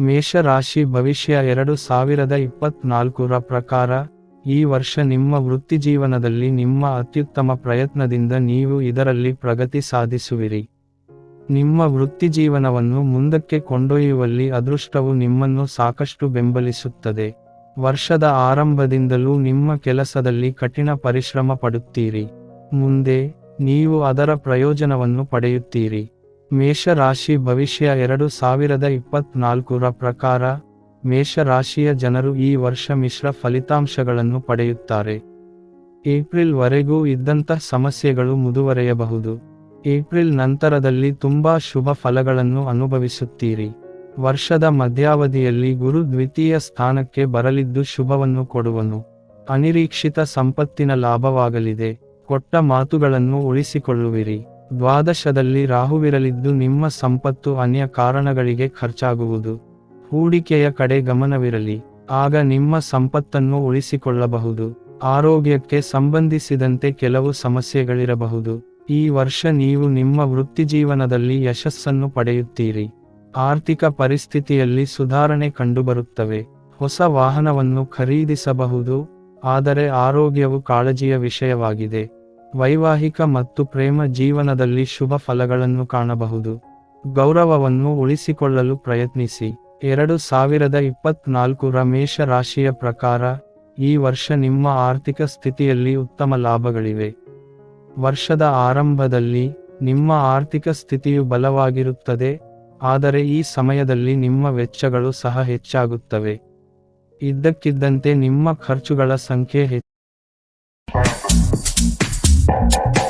ಮೇಷರಾಶಿ ಭವಿಷ್ಯ ಎರಡು ಸಾವಿರದ ಇಪ್ಪತ್ನಾಲ್ಕರ ಪ್ರಕಾರ, ಈ ವರ್ಷ ನಿಮ್ಮ ವೃತ್ತಿಜೀವನದಲ್ಲಿ ನಿಮ್ಮ ಅತ್ಯುತ್ತಮ ಪ್ರಯತ್ನದಿಂದ ನೀವು ಇದರಲ್ಲಿ ಪ್ರಗತಿ ಸಾಧಿಸುವಿರಿ. ನಿಮ್ಮ ವೃತ್ತಿಜೀವನವನ್ನು ಮುಂದಕ್ಕೆ ಕೊಂಡೊಯ್ಯುವಲ್ಲಿ ಅದೃಷ್ಟವು ನಿಮ್ಮನ್ನು ಸಾಕಷ್ಟು ಬೆಂಬಲಿಸುತ್ತದೆ. ವರ್ಷದ ಆರಂಭದಿಂದಲೂ ನಿಮ್ಮ ಕೆಲಸದಲ್ಲಿ ಕಠಿಣ ಪರಿಶ್ರಮ ಪಡುತ್ತೀರಿ. ಮುಂದೆ, ನೀವು ಅದರ ಪ್ರಯೋಜನವನ್ನು ಪಡೆಯುತ್ತೀರಿ. ಮೇಷರಾಶಿ ಭವಿಷ್ಯ ಎರಡು ಸಾವಿರದ ಇಪ್ಪತ್ನಾಲ್ಕರ ಪ್ರಕಾರ, ಮೇಷರಾಶಿಯ ಜನರು ಈ ವರ್ಷ ಮಿಶ್ರ ಫಲಿತಾಂಶಗಳನ್ನು ಪಡೆಯುತ್ತಾರೆ. ಏಪ್ರಿಲ್ ವರೆಗೂ ಇದ್ದಂತಹ ಸಮಸ್ಯೆಗಳು ಮುಂದುವರೆಯಬಹುದು. ಏಪ್ರಿಲ್ ನಂತರದಲ್ಲಿ ತುಂಬಾ ಶುಭ ಫಲಗಳನ್ನು ಅನುಭವಿಸುತ್ತೀರಿ. ವರ್ಷದ ಮಧ್ಯಾವಧಿಯಲ್ಲಿ ಗುರು ದ್ವಿತೀಯ ಸ್ಥಾನಕ್ಕೆ ಬರಲಿದ್ದು ಶುಭವನ್ನು ಕೊಡುವನು. ಅನಿರೀಕ್ಷಿತ ಸಂಪತ್ತಿನ ಲಾಭವಾಗಲಿದೆ. ಕೊಟ್ಟ ಮಾತುಗಳನ್ನು ಉಳಿಸಿಕೊಳ್ಳುವಿರಿ. ದ್ವಾದಶದಲ್ಲಿ ರಾಹುವಿರಲಿದ್ದು ನಿಮ್ಮ ಸಂಪತ್ತು ಅನ್ಯ ಕಾರಣಗಳಿಗೆ ಖರ್ಚಾಗುವುದು. ಹೂಡಿಕೆಯ ಕಡೆ ಗಮನವಿರಲಿ. ಆಗ ನಿಮ್ಮ ಸಂಪತ್ತನ್ನು ಉಳಿಸಿಕೊಳ್ಳಬಹುದು. ಆರೋಗ್ಯಕ್ಕೆ ಸಂಬಂಧಿಸಿದಂತೆ ಕೆಲವು ಸಮಸ್ಯೆಗಳಿರಬಹುದು. ಈ ವರ್ಷ ನೀವು ನಿಮ್ಮ ವೃತ್ತಿಜೀವನದಲ್ಲಿ ಯಶಸ್ಸನ್ನು ಪಡೆಯುತ್ತೀರಿ. ಆರ್ಥಿಕ ಪರಿಸ್ಥಿತಿಯಲ್ಲಿ ಸುಧಾರಣೆ ಕಂಡುಬರುತ್ತವೆ. ಹೊಸ ವಾಹನವನ್ನು ಖರೀದಿಸಬಹುದು. ಆದರೆ ಆರೋಗ್ಯವು ಕಾಳಜಿಯ ವಿಷಯವಾಗಿದೆ. ವೈವಾಹಿಕ ಮತ್ತು ಪ್ರೇಮ ಜೀವನದಲ್ಲಿ ಶುಭ ಫಲಗಳನ್ನು ಕಾಣಬಹುದು. ಗೌರವವನ್ನು ಉಳಿಸಿಕೊಳ್ಳಲು ಪ್ರಯತ್ನಿಸಿ. ಎರಡು ಸಾವಿರದ ಇಪ್ಪತ್ನಾಲ್ಕರ ಮೇಷ ರಾಶಿಯ ಪ್ರಕಾರ, ಈ ವರ್ಷ ನಿಮ್ಮ ಆರ್ಥಿಕ ಸ್ಥಿತಿಯಲ್ಲಿ ಉತ್ತಮ ಲಾಭಗಳಿವೆ. ವರ್ಷದ ಆರಂಭದಲ್ಲಿ ನಿಮ್ಮ ಆರ್ಥಿಕ ಸ್ಥಿತಿಯು ಬಲವಾಗಿರುತ್ತದೆ, ಆದರೆ ಈ ಸಮಯದಲ್ಲಿ ನಿಮ್ಮ ವೆಚ್ಚಗಳು ಸಹ ಹೆಚ್ಚಾಗುತ್ತವೆ. ಇದ್ದಕ್ಕಿದ್ದಂತೆ ನಿಮ್ಮ ಖರ್ಚುಗಳ ಸಂಖ್ಯೆ ಹೆಚ್ಚು Thank you.